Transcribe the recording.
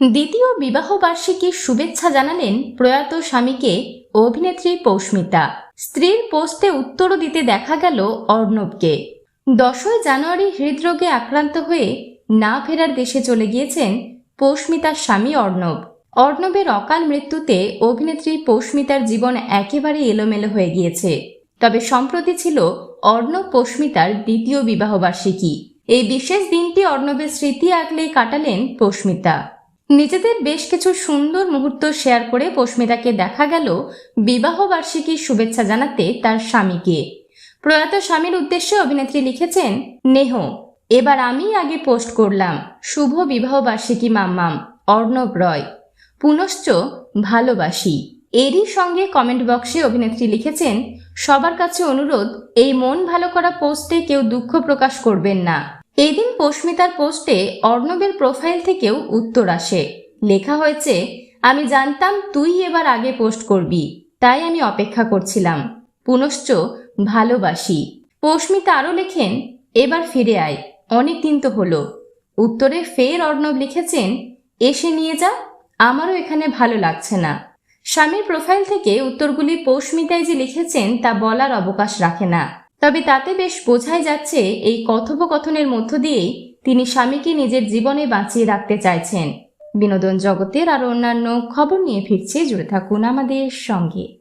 দ্বিতীয় বিবাহ বার্ষিকীর শুভেচ্ছা জানালেন প্রয়াত স্বামীকে অভিনেত্রী পৌস্মিতা স্ত্রীর পোস্টে উত্তরও দিতে দেখা গেল অর্ণবকে। দশই জানুয়ারি হৃদরোগে আক্রান্ত হয়ে না ফেরার দেশে চলে গিয়েছেন পৌস্মিতার স্বামী অর্ণব। অর্ণবের অকাল মৃত্যুতে অভিনেত্রী পৌস্মিতার জীবন একেবারে এলোমেলো হয়ে গিয়েছে। তবে সম্প্রতি ছিল অর্ণব পৌস্মিতার দ্বিতীয় বিবাহবার্ষিকী এই বিশেষ দিনটি অর্ণবের স্মৃতি আগলে কাটালেন পৌস্মিতা নিজেদের বেশ কিছু সুন্দর মুহূর্ত শেয়ার করে পস্মিতাকে দেখা গেল বিবাহ বার্ষিকীর শুভেচ্ছা জানাতে তার স্বামীকে। প্রয়াত স্বামীর উদ্দেশ্যে অভিনেত্রী লিখেছেন, নেহ, এবার আমি আগে পোস্ট করলাম, শুভ বিবাহ বার্ষিকী মাম্মাম, অর্ণব রয়। পুনশ্চ ভালোবাসি। এরই সঙ্গে কমেন্ট বক্সে অভিনেত্রী লিখেছেন, সবার কাছে অনুরোধ, এই মন ভালো করা পোস্টে কেউ দুঃখ প্রকাশ করবেন না। এই দিন পোস্টে অর্ণবের প্রোফাইল থেকেও উত্তর আসে। লেখা হয়েছে, আমি জানতাম তুই এবার আগে পোস্ট করবি, তাই আমি অপেক্ষা করছিলাম। পুনশ্চ ভালোবাসি। পস্মিতা আরও লেখেন, এবার ফিরে আয়, অনেক দিন তো হলো। উত্তরে ফের অর্ণব লিখেছেন, এসে নিয়ে যা, আমারও এখানে ভালো লাগছে না। স্বামীর প্রোফাইল থেকে উত্তরগুলি পৌষ্মিতায় যে লিখেছেন তা বলার অবকাশ রাখে না। তবে তাতে বেশ বোঝাই যাচ্ছে এই কথোপকথনের মধ্য দিয়েই তিনি স্বামীকে নিজের জীবনে বাঁচিয়ে রাখতে চাইছেন। বিনোদন জগতের আর অন্যান্য খবর নিয়ে ফিরছে, জুড়ে থাকুন আমাদের সঙ্গে।